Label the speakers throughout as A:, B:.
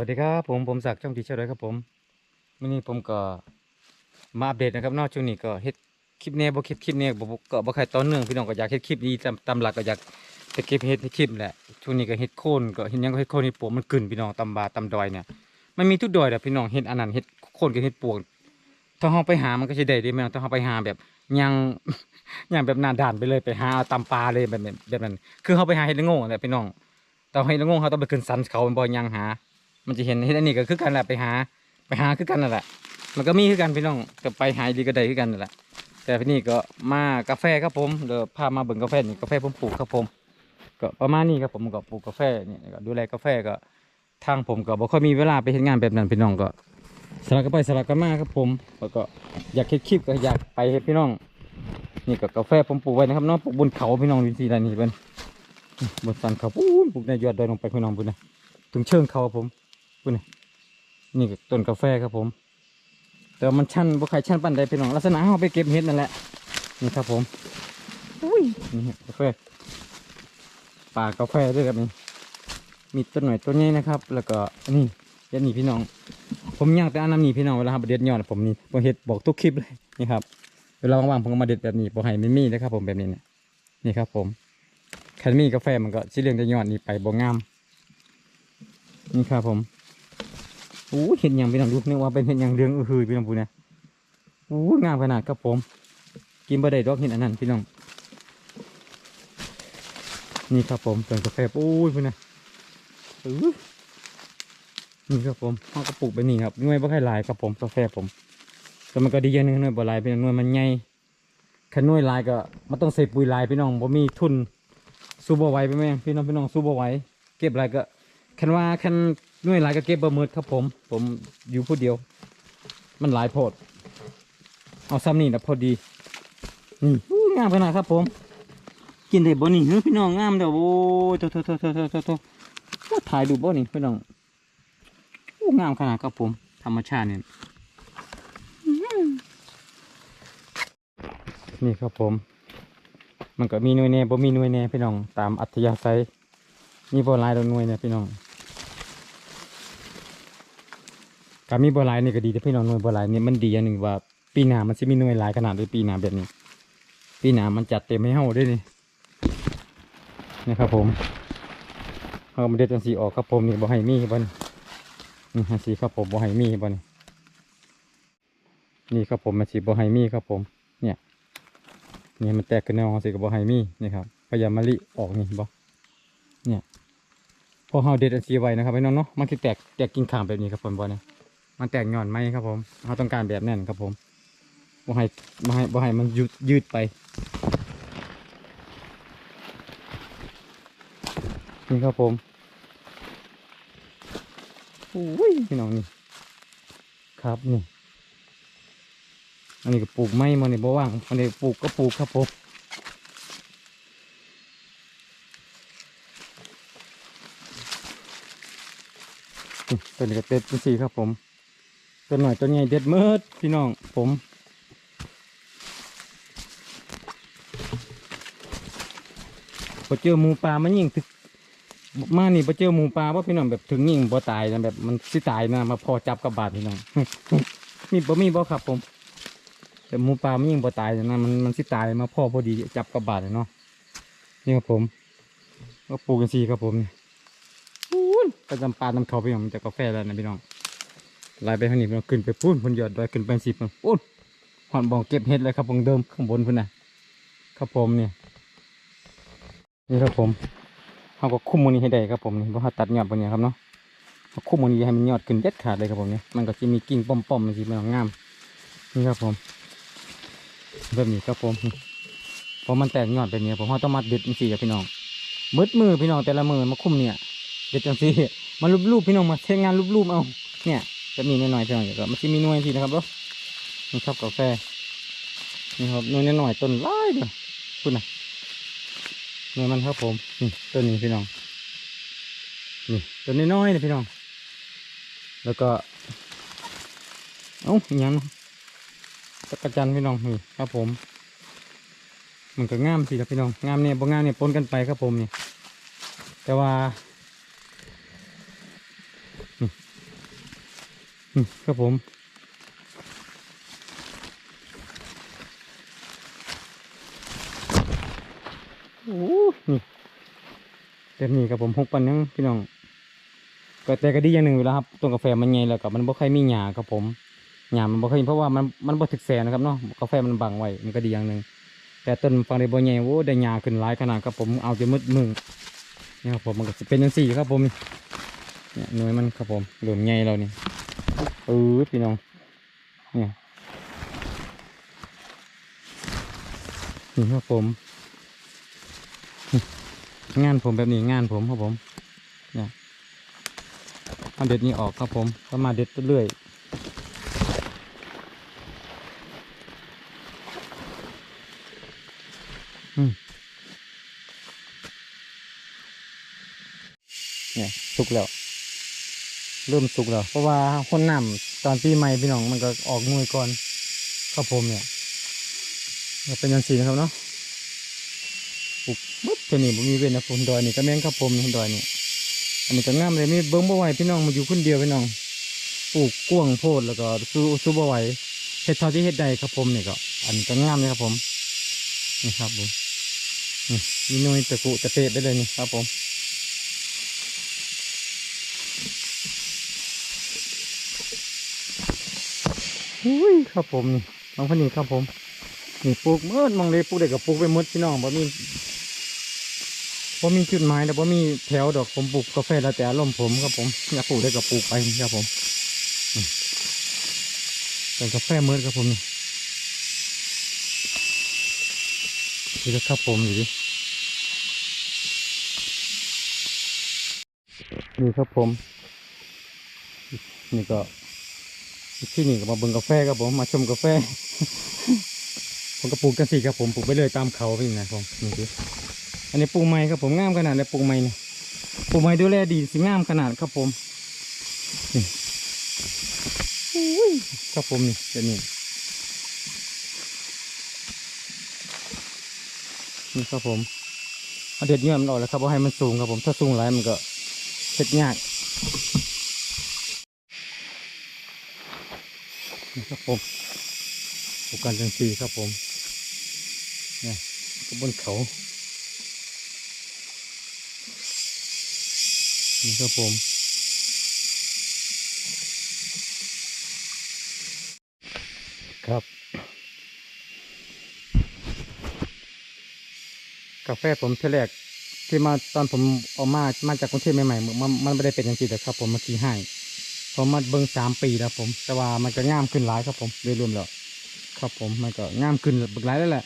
A: วัสดีครับผมผมศักดิ์ช่องทีเชอร์เลยครับผมวันนี้ผมก็มาอัปเดตนะครับนอกช่วงนี้ก็เฮ็ดคลิปแน่บ่เฮ็ดคลิปแน่บ่บ่ก็บ่ใครต่อเนื่องพี่น้องก็อยากเฮ็ดคลิปนี้ตามตามหลักก็อยากจะเก็บเฮ็ดคลิปแหละช่วงนี้ก็เฮ็ดโคนก็เฮ็ดหยังก็เฮ็ดโคนเฮ็ดปวกมันกึ่นพี่น้องตำบาตำดอยเนี่ยมันมีทุกดอยแหละพี่น้องเฮ็ดอันนั้นเฮ็ดโคนก็เฮ็ดปวกถ้าเฮาไปหามันก็สิได้เด้แม่นถ้าเฮาไปหาแบบยังยังแบบหน้าด่านไปเลยไปหาตำปลาเลยแบบแบบแบบนั้นคือเฮาไปหาเฮ็ดละโง่แหละพี่น้องแต่เฮ็ดละโง่เฮาต้องไปขึ้นสันเขาบ่ยังหา มันจะเห็นเห็นอันนี้ก็คือกันแหละไปหา ไปหาคือกันนั่นแหละ มันก็มีคือกันพี่น้องก็ไปหาดีก็ได้คือกันนั่นแหละ แต่พี่นี่ก็มากาแฟครับผมเดี๋ยวพามาเบิ่งกาแฟนี่กาแฟผมปลูกครับผม ก็ประมาณนี้ครับผมก็ปลูกกาแฟนี่ก็ดูแลกาแฟก็ทางผมก็บ่ค่อยมีเวลาไปเฮ็ดงานแบบนั้นพี่น้องก็สลับกันไปสลับกันมาครับผมแล้วก็อยากเฮ็ดคลิปก็อยากไปเฮ็ดพี่น้อง นี่ก็กาแฟผมปลูกไว้นะครับเนาะปลูกบนเขาพี่น้องวิธีใดนี่เป็นบนสันเขาปูนปลูกในยอดดอยลงไปพี่น้องพุ่นนะถึงเชิงเขาครับผม พูดนี่นี่ก็ต้นกาแฟครับผม แต่ว่ามันชันบ่ใครชันปันใดเป็นของลักษณะเขาไปเก็บเห็ดนั่นแหละนี่ครับผมอุ้ยนี่ฮะกาแฟป่ากาแฟด้วยครับนี่มีต้นหน่อยต้นใหญ่นะครับ แล้วก็นี่เด็ดนี่พี่น้อง ผมย่างแต่อันน้ำนี่พี่น้องเวลาหาเด็ดยอดผมนี่ผมเห็ดบอกทุกคลิปเลยนี่ครับเวลาว่างๆผมก็มาเด็ดแบบนี้บ่ให้ไม่มีนะครับ ผมแบบนี้เนี่ยนี่ครับผมแค่มีกาแฟมันก็สิเรื่องจะยอดนี่ไปบ่งาม นี่ครับผมโอ้เห็นอย่างพี่น้องดูนึกว่าเป็นเห็นอย่างเรืองอือหือพี่น้องพูนะโอ้งามขนาดครับผม กินบ่ได้ดอกเห็นอันนั้นพี่น้อง นี่ครับผมต้นกาแฟโอ้ยพูนะอือนี่ครับผมเขาก็ปลูกไปนี่ครับน่วยบ่ค่อยลายครับผมกาแฟผม แต่มันก็ดีอย่างนึงน่วยบ่ลายพี่น้องน่วยมันใหญ่ขันหน่วยลายก็มันต้องใส่ปุ๋ยลายพี่น้องบ่มีทุนสู้บ่ไหวไปแม่งพี่น้องพี่น้องสู้บ่ไหวเก็บอะไรก็คันว่าคัน น่วยหลายก็เก็บบ่หมืดครับผม ผมอยู่ผู้เดียว มันหลายโพด เอาซ้ำนี่นะพอดีนี่งามขนาดครับผม กินได้บ่นี่เฮ้ยพี่น้องงามเด้อโอ้ยโตโตโตโตโตโตโตถ่ายดูบ่นี่พี่น้องอู้งามขนาดครับผม ธรรมชาติเนี่ยนี่ครับผม มันก็มีหน่วยแน่บ่มีหน่วยแน่พี่น้องตามอัธยาศัยมีบ่หลายดอกหน่วยเนี่ยพี่น้อง การมีบ่หลายนี่ก็ดีแต่พี่น้องหน่วยบ่หลายนี่มันดีอย่างหนึ่งว่า ปีหนามันสิมีหน่วยลายขนาดด้วยปีหนาแบบนี้ ปีหนามันจัดเต็มให้เฮาด้วยนี่นี่ครับผมเอามาเด็ดจังสีออกครับผมนี่บ่ให้มีบ่นนี่จังสีครับผมบ่ให้มีบ่นี่นี่ครับผมมันสิบ่ให้มีครับผม เนี่ยนี่มันแตกขึ้นแนวของสิก็บ่ให้มีนี่ครับพยายามมะลิออกนี่บ่ยพอเฮาเด็ดอันซีไว้นะครับพี่น้องเนาะมันคือแตกแตกกิ่งขางแบบนี้ครับผมบอเนี่ย มันแตกหย่อนไหมครับผมเราต้องการแบบนั้นครับผมบ่ให้บ่ให้บ่ให้มันยืดยืดไปนี่ครับผมอุ้ยพี่น้องนี่ครับนี่อันนี้ก็ปลูกไม้มาในบ่ว่างอันนี้ปลูกก็ปลูกครับผมตัวนี้ก็เด็ดเป็นสีครับผม ตัวหน่อยตัวใหญ่เด็ดเมิดพี่น้องผมพอเจอหมูปลามันยิงถึกมานี่พอเจอหมูปลาว่าพี่น้องแบบถึงยิงบ่ตายนะแบบมันสิตายนะมาพอจับกับบาดพี่น้องมีบ่มีบ่ครับผม แต่หมูปลามันยิงบ่ตายนะมันมันสิตายมาพอพอดีจับกับบาดเลยเนาะนี่ครับผมก็ปลูกกันสีครับผมนี่พูนไปจำปาน้ำเขาไปอย่างมันจะกาแฟแล้วนะพี่น้อง ไล่ไปทางนี้พี่น้องขึ้นไปพูนพุ่นยอดดอยขึ้นไปสิบพุ่นพูนหอนบองเก็บเห็ดเลยครับบองเดิมข้างบนพุ่นนะครับผมเนี่ยนี่ครับผมเขาก็คุ้มมันนี้ให้ได้ครับผมนี่เพราะเขาตัดยอดบนนี้ครับเนาะเขาคุ้มมันนี้ให้มันยอดขึ้นเด็ดขาดเลยครับผมเนี่ยมันก็จะมีกิ่งป้อมๆมันสิมันงามนี่ครับผมแบบนี้ครับผมเพราะมันแตกยอดแบบนี้ผมเขาต้องมัดเด็ดมันสิครับพี่น้องมืดมือพี่น้องแต่ละมือมาคุ้มเนี่ยเด็ดจังสิมารูปๆพี่น้องมาใช้งานรูปๆเอาเนี่ย จะมีน่อยๆพี่น้องเดียวมันจะมีน่วยทีนะครับรนี่ครับกาแฟนี่ครับน่วยน้อยๆต้นร้ายเลยคุณนะน่วยมันครับผมนี่ต้นนี้พี่น้องนี่ต้นน้อยๆเลยพี่น้อง แล้วก็เอ้าอหยังตะกะจันพี่น้องนี่ครับผม มันก็งามสิครับพี่น้องงามเนี่ยบ่งามเนี่ยปนกันไปครับผมนี่แต่ว่า ต อืม ครับผมโอ้นี่เดี๋ยวนี้ครับผมหกปันยังพี่น้องก็แต่ก็ดีอย่างหนึ่งอยู่แล้วครับต้นกาแฟมันไงแล้วกับมันบ่ค่อยมีหญ้าครับผมหญ้ามันบ่ค่อยเพราะว่ามันมันบ่ถึกแสนนะครับเนาะกาแฟมันบังไว้มันก็ดีอย่างหนึ่งแต่ต้นฟังได้บ่ใหญ่โอ้ได้หญ้าขึ้นหลายขนาดครับผมเอาจนมืดมือนี่ครับผมมันก็เป็นจังซี่ครับผมเนี่ยหน่วยมันครับผมเหลือมใหญ่แล้วนี่ย เออพี่น้องเนี่ยนี่ครับผม งานผมแบบนี้งานผมครับผมเนี่ยเอาเด็ดนี้ออกครับผมก็มาเด็ดเรื่อยอืมเนี่ยสุกแล้ว เริ่มสุกแล้ว เพราะว่าคนนำตอนปีใหม่พี่น้องมันก็ออกหน่วยก่อนครับผมเนี่ยเป็นยันสีนะครับเนาะปลูกบึ๊บตัวนี้ผมมีเว้นนะผมดอยนี่ก็แม่งครับผมนี่ดอยนี่อันนี้ก็งามเลยมีเบิ้งบ่ไหวพี่น้องมาอยู่คนเดียวพี่น้องปลูกกว้งโพดแล้วก็สู้สู้บ่ไหวเฮ็ดเท่าที่เฮ็ดได้ครับผมนี่ก็ อันนี้ก็งามเลยครับผมนี่ครับผมนี่มีหน่ยตะกุตะเตะไปเลยนี่ครับผม อุ้ยครับผมนี่น้องพนีครับผมนี่ปลูกเมื่อมองเลยปลูกเด็กกับปลูกไปหมดพี่น้องบ่มีบ่มีจุดหมายแต่บ่มีแถวดอกผมปลูกกาแฟแล้วแต่อารมผมครับผมอยากปลูกได้ก็ปลูกไปครับผมนี่เป็นกาแฟเมื่อครับผมนี่นี่ก็ครับผมอยู่ดินี่ครับผม นี่ก็ ที่นี่ก็มาเบิ่งกาแฟครับผมมาชมกาแฟ ผมก็ปลูกกันสิครับผมปลูกไปเลยตามเขาพี่นะครับผมนี่คืออันนี้ปลูกไม้ครับผมงามขนาดเลยปลูกไม้เนี่ยปลูกไม้ดูแลดีสิงามขนาดครับผมนี่ครับผมนี่เดี๋ยวนี้นี่ครับผมเอาเด็ดเงื่อมันออกแล้วครับว่าให้มันสูงครับผมถ้าสูงหลายมันก็เช็ดยาก นี่ครับผมปลูกกันจังสีครับผมเนี่ยบนเขา นี่ครับผมครับ กาแฟผมเทแรกที่มาตอนผมเออกมามาจากกรุงเทพใหม่ๆมันมันไม่ได้เป็นอย่างนี้แต่ครับ ผมมาขี่ให้ ผมมาเบิ่งสามปีแล้วผม แต่ว่ามันก็งามขึ้นหลายครับผมโดยรวมแล้วครับผมมันก็งามขึ้นบึกหลายแล้วแหละ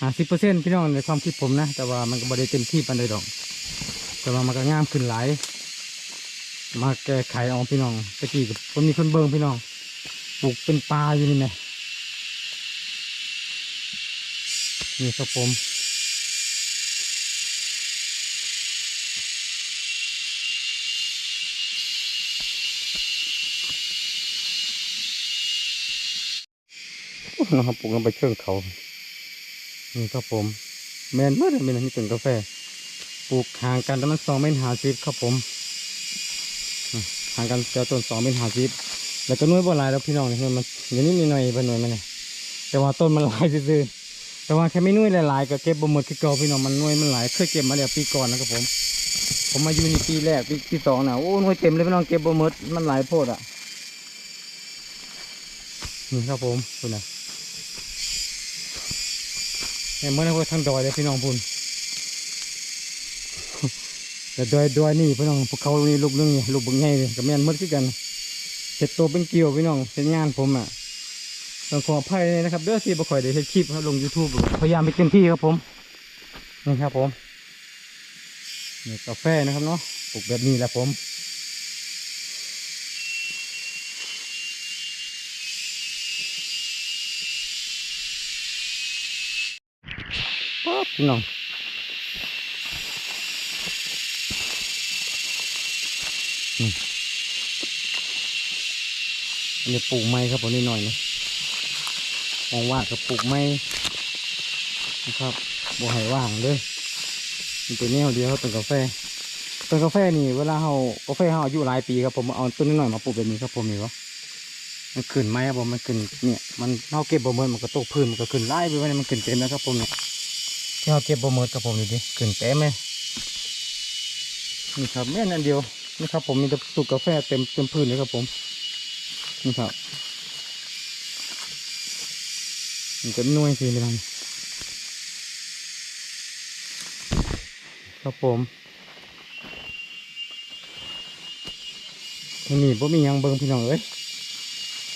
A: ห้าสิบเปอร์เซ็นต์พี่น้องในความคิดผมนะ แต่ว่ามันก็บ่ได้เต็มที่ปันใดดอก แต่ว่ามันก็งามขึ้นหลาย มาแก้ไขเอาพี่น้องตะกี้ก็ผมมีคนเบิ่งพี่น้องปลูกเป็นปลาอยู่นี่ไหมนี่ครับผม นะครับปลูกลงไปเชิงเขา นี่ครับผม แมนเมื่อไรเป็นนี่ต้นกาแฟ ปลูกห่างกันประมาณสองเมตรห้าสิบครับผม ห่างกันเจอต้นสองเมตรห้าสิบแล้วก็หน้ยบ่หลายแล้วพี่น้องเนี่ยมันเดี๋ยวนี้มีหน่อยเป็นหน่อยมันเนี่ยแต่ว่าต้นมันลายซื่อแต่ว่าแค่ไม่น้อยหลายๆก็เก็บบ่หมดคือเก่าพี่น้องมันน้อยมันหลายเคยเก็บมาแล้วปีก่อนนะครับผม ผมมาอยู่ในปีแรกปีที่สองน่ะโอ้หน้ยเต็มเลยพี่น้องเก็บบ่หมดมันหลายโพดอะนี่ครับผมคุณนะ เนี่ยเมื่อนั้นพวกทางดอยเลยพี่น้องพุ่นแต่ดอยดอยนี่พี่น้องพวกเขานี่ลูกนึงนี่ลูกบึงใหญ่เลยกับแม่นหมดคือกันเห็ดตัวเป็นเกี่ยวพี่น้องเป็นงานผมอะต้องขออภัยเลยนะครับเด้อที่บ่ค่อยได้เห็ดคลิปครับลง YouTube พยายามไปเต็มที่ครับผมนี่ครับผมนี่กาแฟนะครับเนาะปลูกแบบนี้แหละผม พี่น้องอันนี้ปลูกไม้ครับผมนิดหน่อยนะมองว่ากับปลูกไม้นะครับบ่ให้ว่างเลยมีแต่แนวเดียวเป็นกาแฟต้นกาแฟนี่เวลาเฮากาแฟเฮาอายุหลายปีครับผมเอาต้นน้อยมาปลูกแบบนี้ครับผมนี่วะมันขึ้นไหมครับผมมันขึ้นเนี่ยมันเฮาเก็บบ่เมินมันก็ตกพื้นมันก็ขึ้นไล่ไปไว้เนี่ยมันขึ้นเต็มแล้วครับผมเนี่ย ที่เฮาเก็บบ่เมินครับผมนี่ดิขึ้นเต็มเลยนี่ครับแม่นอันเดียวนี่ครับ ผมมีแต่สุกกาแฟเต็มเต็มพื้นเลยครับผมนี่ครับมันก็หน่ยสิเป็นไงครับผมนี่นี่บ่มียังเบิ่งพี่น้องเอ้ย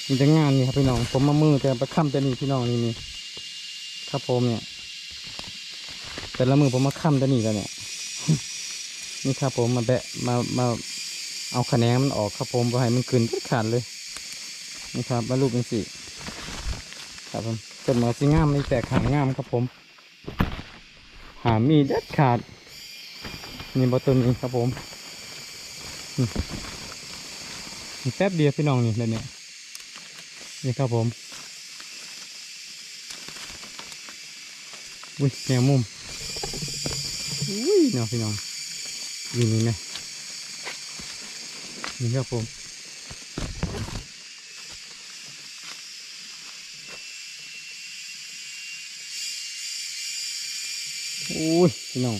A: มีแต่งานนี่ครับพี่น้อง ผมมามือแต่ประค่ำแต่นี่พี่น้องนี่นี่ครับผมเนี่ย แต่ละมือผมมาค่ำแต่นี่แล้วเนี่ย นี่ครับผมมาแบะมามาเอาคะแนนมันออกครับผมบ่ให้มันขึ้นเด็ดขาดเลย นี่ครับมาลูกเป็นสี่ครับผมต้นไม้สีงามไม่แตกหางงามครับผม หามีเด็ดขาด นี่บอต้นนี้ครับผมนี่แป๊บเดียวพี่น้องนี่เลยเนี่ยนี่ครับผมอุ้ยแมวมุม อุ้ยเนาะพี่น้องอยู่นี่ไหมนี่ครับผมอุ้ยพี่น้อง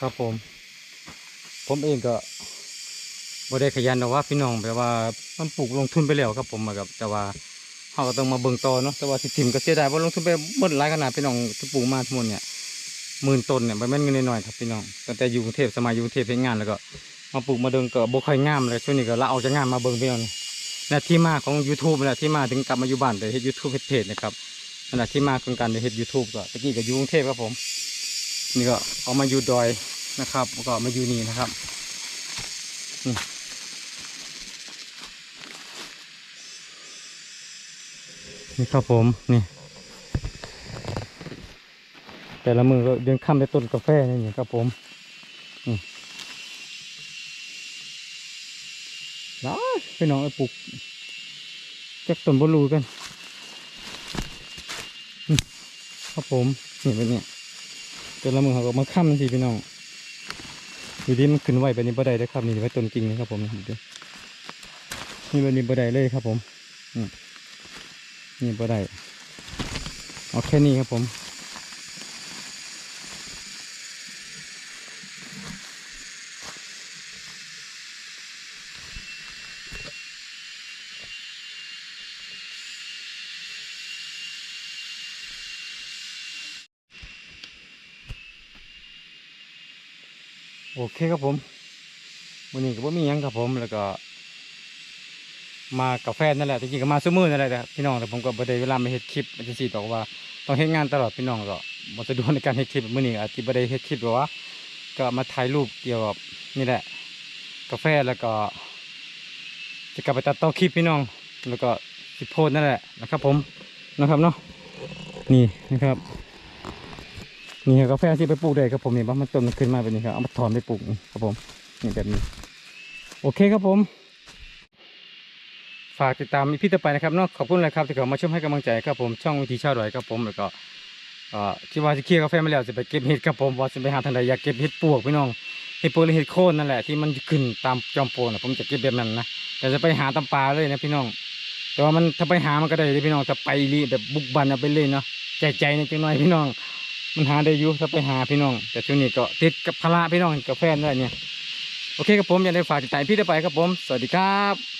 A: ครับผม ผมเองก็บ่ได้ขยันแต่ว่าพี่น้องแบบว่ามันปลูกลงทุนไปแล้วครับผมอะครับแต่ว่า เขาก็ต้องมาเบิ่งต่อเนาะแต่ว่าสิทิมก็เสียดายว่าลงทุนไปหมดหลายขนาดพี่น้องที่ปลูกมาทั้งหมดเนี่ยหมื่นต้นเนี่ยมันไม่นเงินหน้อยครับพี่น้องตั้งแต่อยู่กรุงเทพสมัยอยู่กรุงเทพเฮ็ดงานแล้วก็มาปลูกมาเดินก็บ่ค่อยงามเลยช่วงนี้ก็ละออกจากงานมาเบิ่งพี่น้องนี่ที่มาของ YouTube นี่แหลที่มาถึงกลับมาอยู่บ้านแต่เฮ็ด YouTube เฮ็ดเพจนะครับนั่นแหละที่มาของการได้เฮ็ด YouTube ก็ตะกี้ก็อยู่กรุงเทพครับผม นี่ก็เอามาอยู่ดอยนะครับแล้วก็มาอยู่นี่นะครับนี่ นี่ครับผมนี่ แต่ละมือก็เดินข้ามไปต้นกาแฟนี่นี่ครับผมนี่น้าไปน้องไอ้ปลูกแจักต้นบอลูกันครับผมนี่เป็นเนี่ยแต่ละมือเขาก็มาค้ำมันสิพี่น้องอยู่ดีมันขึ้นไหวไปนี่บ่ได้เลยครับนี่ไว้ต้นกิ่งนะครับผมนี่เดี๋ยวนี่วันนี้บ่ได้เลยครับผมอืม นี่บ่ได้เอาแค่นี้ครับผมโอเคครับผมวันนี้ก็บ่มียังครับผมแล้วก็ มากับแฟนนั่นแหละจริงๆก็มาซื้อมือนั่นแหละแต่พี่น้องแต่ผมก็บ่ได้เวลามาเฮ็ดคลิปมันจะสิบอกว่าต้องเฮ็ดงานตลอดพี่น้องก็บ่สะดวกในการเฮ็ดคลิปมื้อนี้อาจจะบ่ได้เฮ็ดคลิปหรอกว่าก็มาถ่ายรูปเกี่ยวกับนี่แหละ กาแฟแล้วก็ จะกลับไปตัดต่อคลิปพี่น้อง แล้วก็สิโพสนั่นแหละนะครับ ผมนะครับเนาะนี่นะครับนี่กาแฟที่ไปปลูกได้ครับผมนี่ว่ามันต้นมันขึ้นมาแบบนี้ครับเอามาถอนไปปลูกครับผมนี่แบบนี้ โอเคครับผม ฝากติดตามอีพีต่อไปนะครับเนาะขอบคุณเลยครับที่เขามาชมให้กำลังใจครับผมช่องวิธีชาวดอยครับผมแล้วก็ที่ว่าจะเคลียร์กาแฟมาแล้วจะไปเก็บเห็ดครับผมว่าจะไปหาทางใดอยากเก็บเห็ดปวกพี่น้องเห็ดปวกหรือเห็ดโคนนั่นแหละที่มันขึ้นตามจอมโปนนะผมจะเก็บแบบนั้นนะแต่จะไปหาตามปลาเลยนะพี่น้อง แต่ว่ามันถ้าไปหามันก็ได้เลยพี่น้องถ้าไปรีแบบบุกบันเอาไปเลยเนาะใจใจในจังหน่อยพี่น้อง มันหาได้อยู่ถ้าไปหาพี่น้อง แต่ช่วงนี้ก็ติดกับภาระพี่น้องกับแฟนด้วยเนี่ยโอเคครับผมอย่าได้ฝากติดตามพี่ได้ไปครับผม สวัสดีครับ